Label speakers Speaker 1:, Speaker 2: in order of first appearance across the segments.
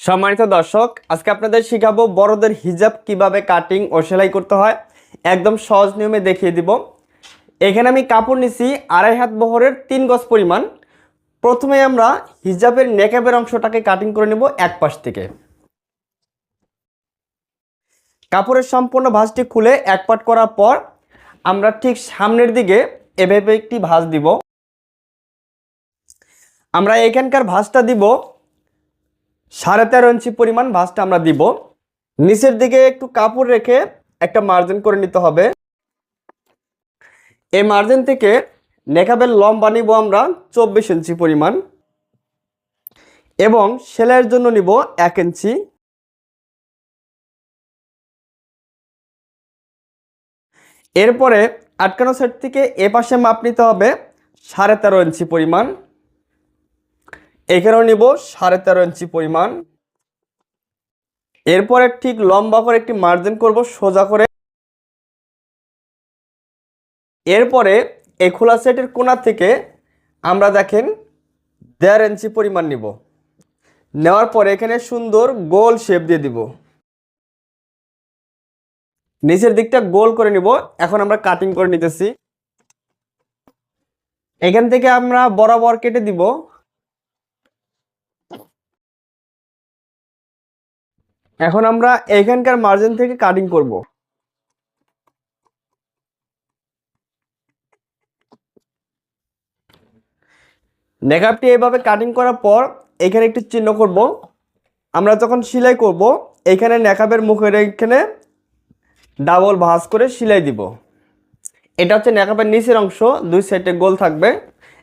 Speaker 1: সম্মানিত দর্শক, আজকে আপনাদের শিখাবো বড়দের হিজাব কীভাবে কাটিং ও সেলাই করতে হয়। একদম সহজ নিয়মে দেখিয়ে দিব। এখানে আমি কাপড় নিছি আড়াই হাত বহরের তিন গজ পরিমাণ। প্রথমে আমরা হিজাবের নেকাবের অংশটাকে কাটিং করে নেব এক পাশ থেকে। কাপড়ের সম্পূর্ণ ভাঁজটি খুলে এক পাট করার পর আমরা ঠিক সামনের দিকে এভাবে একটি ভাঁজ দিব। আমরা এখানকার ভাঁজটা দিব সাড়ে তেরো ইঞ্চি পরিমাণ ভাঁজটা আমরা দিব। নিচের দিকে একটু কাপড় রেখে একটা মার্জিন করে নিতে হবে। এই মার্জিন থেকে নেকাবের লম্বা নিব আমরা চব্বিশ ইঞ্চি পরিমাণ এবং সেলাইয়ের জন্য নিব এক ইঞ্চি। এরপরে আটকানো সেট থেকে এ পাশে মাপ নিতে হবে সাড়ে তেরো ইঞ্চি পরিমাণ। এখানেও নিব, সাড়ে তেরো ইঞ্চি পরিমাণ। এরপরে ঠিক লম্বা করে একটি মার্জিন করব, সোজা করে। এরপরে এই খোলা সেটের কোণা থেকে আমরা দেখেন দেড় ইঞ্চি পরিমাণ নিব। নেওয়ার পরে এখানে সুন্দর গোল শেপ দিয়ে দিব। নিচের দিকটা গোল করে নিব, এখন আমরা কাটিং করে নিতেছি। এখান থেকে আমরা বরাবর কেটে দিব। এখন আমরা এখানকার মার্জিন থেকে কাটিং করব। নেকআপটি এভাবে কাটিং করার পর এখানে একটি চিহ্ন করব। আমরা যখন সেলাই করব, এখানে নেকাবের মুখের এখানে ডাবল ভাঁজ করে সেলাই দিব। এটা হচ্ছে নেকাবের নিচের অংশ, দুই সাইডে গোল থাকবে।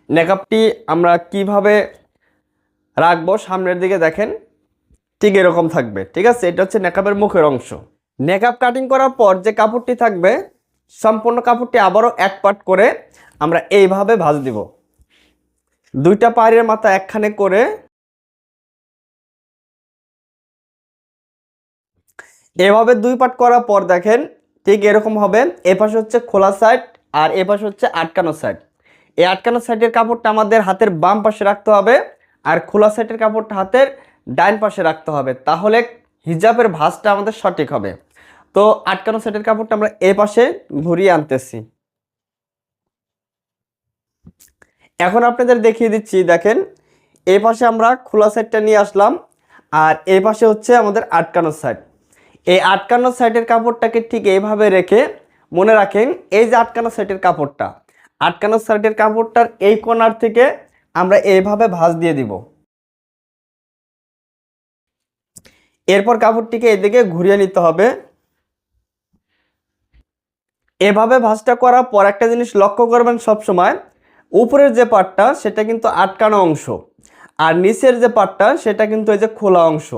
Speaker 1: নেকাবটি আমরা কীভাবে রাখব, সামনের দিকে দেখেন। ঠিক এরকম থাকবে, ঠিক আছে? এটা হচ্ছে নেকাবের মুখের অংশ। নেকাব কাটিং করার পর যে কাপড়টি থাকবে, সম্পূর্ণ কাপড়টি আবারও এক পাট করে আমরা এইভাবে ভাঁজ দিব। দুইটা পায়ের মাথা একখানে করে এভাবে দুই পাট করার পর দেখেন, ঠিক এরকম হবে। এ পাশে হচ্ছে খোলা সাইড আর এ পাশে হচ্ছে আটকানো সাইড এই আটকানো সাইডের কাপড়টা আমাদের হাতের বাম পাশে রাখতে হবে আর খোলা সাইডের কাপড়টা হাতের ডাইন পাশে রাখতে হবে, তাহলে হিজাবের ভাঁজটা আমাদের সঠিক হবে। তো আটকানো সেটের কাপড়টা আমরা এ পাশে ঘুরিয়ে আনতেছি। এখন আপনাদের দেখিয়ে দিচ্ছি, দেখেন এই পাশে আমরা খোলা সাইডটা নিয়ে আসলাম, আর এই পাশে হচ্ছে আমাদের আটকানো সাইড এই আটকানো সাইডের কাপড়টাকে ঠিক এইভাবে রেখে মনে রাখেন, এই যে আটকানো সাইডের কাপড়টা, আটকানো সাইডের কাপড়টার এই কোণার থেকে আমরা এইভাবে ভাঁজ দিয়ে দিব। এরপর কাপড়টিকে এদিকে ঘুরিয়ে নিতে হবে। এভাবে ভাঁজটা করার পর একটা জিনিস লক্ষ্য করবেন সব সময় উপরের যে পাটটা সেটা কিন্তু আটকানো অংশ, আর নিচের যে পাটটা সেটা কিন্তু এই যে খোলা অংশ।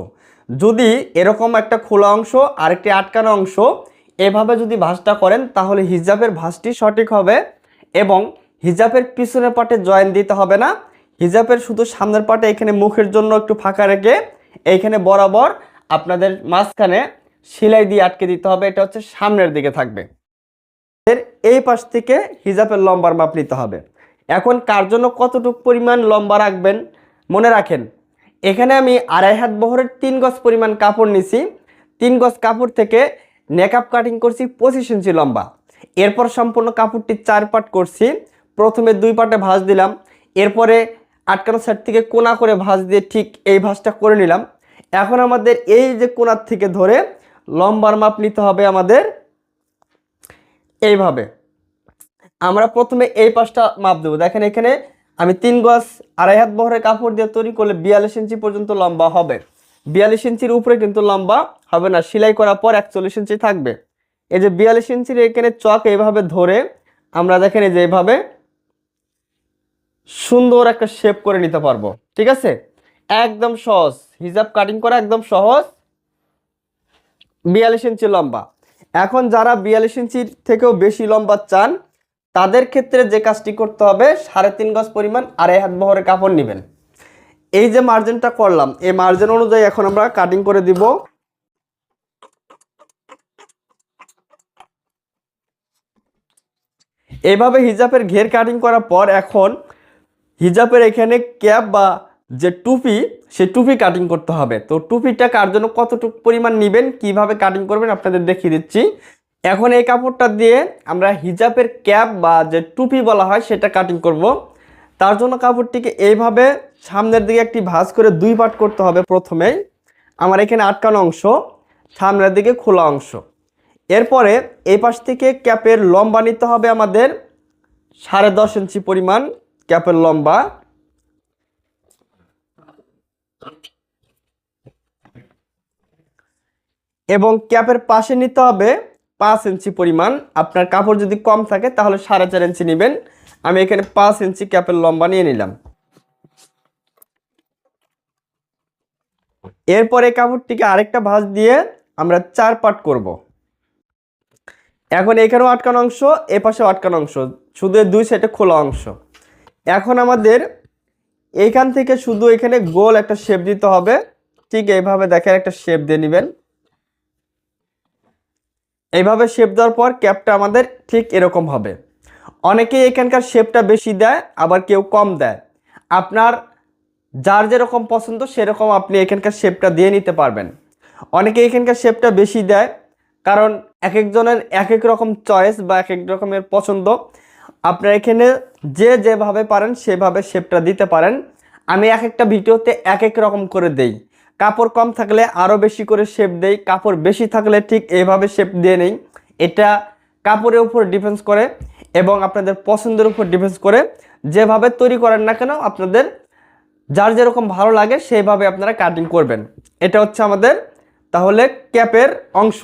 Speaker 1: যদি এরকম একটা খোলা অংশ আর একটি আটকানো অংশ, এভাবে যদি ভাঁজটা করেন তাহলে হিজাবের ভাঁজটি সঠিক হবে এবং হিজাবের পিছনের পাটে জয়েন দিতে হবে না। হিজাবের শুধু সামনের পাটে এখানে মুখের জন্য একটু ফাঁকা রেখে, এইখানে বরাবর আপনাদের মাঝখানে সেলাই দিয়ে আটকে দিতে হবে, এটা হচ্ছে সামনের দিকে থাকবে। এর এই পাশ থেকে হিজাবের লম্বার মাপ নিতে হবে। এখন কার জন্য কতটুকু পরিমাণ লম্বা রাখবেন মনে রাখেন, এখানে আমি আড়াই হাত বহরের তিন গজ পরিমাণ কাপড় নিছি। তিন গজ কাপড় থেকে নেকআপ কাটিং করছি পঁচিশ ইঞ্চি লম্বা। এরপর সম্পূর্ণ কাপড়টি চার পাট করছি। প্রথমে দুই পাটে ভাঁজ দিলাম। এরপরে আটকানো সাইড থেকে কোনা করে ভাঁজ দিয়ে ঠিক এই ভাঁজটা করে নিলাম। এখন আমাদের এই যে কোনার থেকে ধরে লম্বার মাপ নিতে হবে আমাদের এইভাবে। আমরা প্রথমে এই পাশটা মাপ দেবো। দেখেন এখানে আমি তিন গজ আড়াই হাত বহরের কাপড় দিয়ে তৈরি করলে বিয়াল্লিশ ইঞ্চি পর্যন্ত লম্বা হবে। বিয়াল্লিশ ইঞ্চির উপরে কিন্তু লম্বা হবে না। সেলাই করার পর একচল্লিশ ইঞ্চি থাকবে। এই যে বিয়াল্লিশ ইঞ্চির এখানে চক এইভাবে ধরে আমরা দেখেন এই যে এইভাবে সুন্দর একটা শেপ করে নিতে পারব। ঠিক আছে? একদম সহজ। হিজাব কাটিং করা একদম সহজ। বিয়াল্লিশ ইঞ্চি লম্বা। এখন যারা বিয়াল্লিশ ইঞ্চির থেকেও বেশি লম্বা চান, তাদের ক্ষেত্রে যে কাজটি করতে হবে, সাড়ে তিন গজ পরিমাণ আড়াই হাত বহরের কাপড় নেবেন। এই যে মার্জিনটা করলাম, এই মার্জিন অনুযায়ী এখন আমরা কাটিং করে দিব। এইভাবে হিজাবের ঘের কাটিং করার পর এখন হিজাবের এখানে ক্যাপ বা যে টুপি, সে টুপি কাটিং করতে হবে। তো টুপিটা কার জন্য কতটুকু পরিমাণ নেবেন, কীভাবে কাটিং করবেন আপনাদের দেখিয়ে দিচ্ছি। এখন এই কাপড়টা দিয়ে আমরা হিজাবের ক্যাপ বা যে টুপি বলা হয়, সেটা কাটিং করব। তার জন্য কাপড়টিকে এইভাবে সামনের দিকে একটি ভাঁজ করে দুই পাট করতে হবে প্রথমেই। আমার এখানে আটকানো অংশ, সামনের দিকে খোলা অংশ। এরপরে এই পাশ থেকে ক্যাপের লম্বা নিতে হবে আমাদের সাড়ে দশ ইঞ্চি পরিমাণ ক্যাপের লম্বা। এবং ক্যাপের পাশে নিতে হবে পাঁচ ইঞ্চি পরিমাণ। আপনার কাপড় যদি কম থাকে, তাহলে সাড়ে চার ইঞ্চি নেবেন। আমি এখানে পাঁচ ইঞ্চি ক্যাপের লম্বা নিয়ে নিলাম। এরপরে কাপড়টিকে আরেকটা ভাঁজ দিয়ে আমরা চার পাট করব। এখন এখানেও আটকানো অংশ এ পাশেও আটকানো অংশ, শুধু দুই সাইডে খোলা অংশ। এখন আমাদের এইখান থেকে শুধু এখানে গোল একটা শেপ দিতে হবে। ঠিক এইভাবে দেখেন একটা শেপ দিয়ে নেবেন। এইভাবে শেপ দেওয়ার পর ক্যাপটা আমাদের ঠিক এরকম হবে। অনেকেই এখানকার শেপটা বেশি দেয়, আবার কেউ কম দেয়। আপনার যার যেরকম পছন্দ, সেরকম আপনি এখানকার শেপটা দিয়ে নিতে পারবেন। অনেকে এখানকার শেপটা বেশি দেয়, কারণ এক একজনের এক এক রকম চয়েস বা এক এক রকমের পছন্দ। আপনার এখানে যে যেভাবে পারেন, সেভাবে শেপটা দিতে পারেন। আমি এক একটা ভিডিওতে এক এক রকম করে দেই। কাপড় কম থাকলে আরও বেশি করে শেপ দেই। কাপড় বেশি থাকলে ঠিক এইভাবে শেপ দিয়ে নেই। এটা কাপড়ের উপর ডিফেন্স করে এবং আপনাদের পছন্দের উপর ডিফেন্স করে। যেভাবে তৈরি করেন না কেন, আপনাদের যার যেরকম ভালো লাগে, সেইভাবে আপনারা কাটিং করবেন। এটা হচ্ছে আমাদের তাহলে ক্যাপের অংশ।